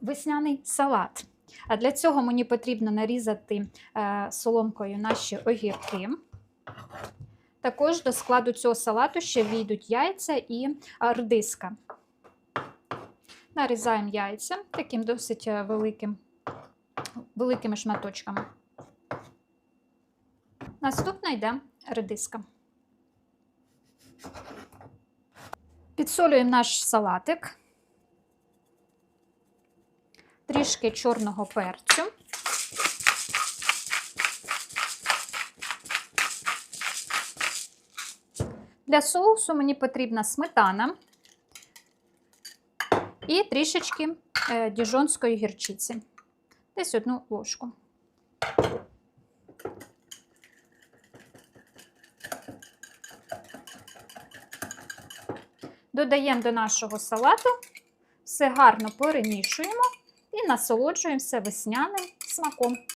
весняний салат. А для цього мені потрібно нарізати е, соломкою наші огірки. Також до складу цього салату ще війдуть яйця і редиска. Нарізаємо яйця таким досить е, великим, великими шматочками. Наступна йде редиска. Підсолюємо наш салатик, трішки чорного перцю. Для соусу мені потрібна сметана і трішечки е, діжонської гірчиці. Десь одну ложку. Додаємо до нашого салату, все гарно перемішуємо і насолоджуємося весняним смаком.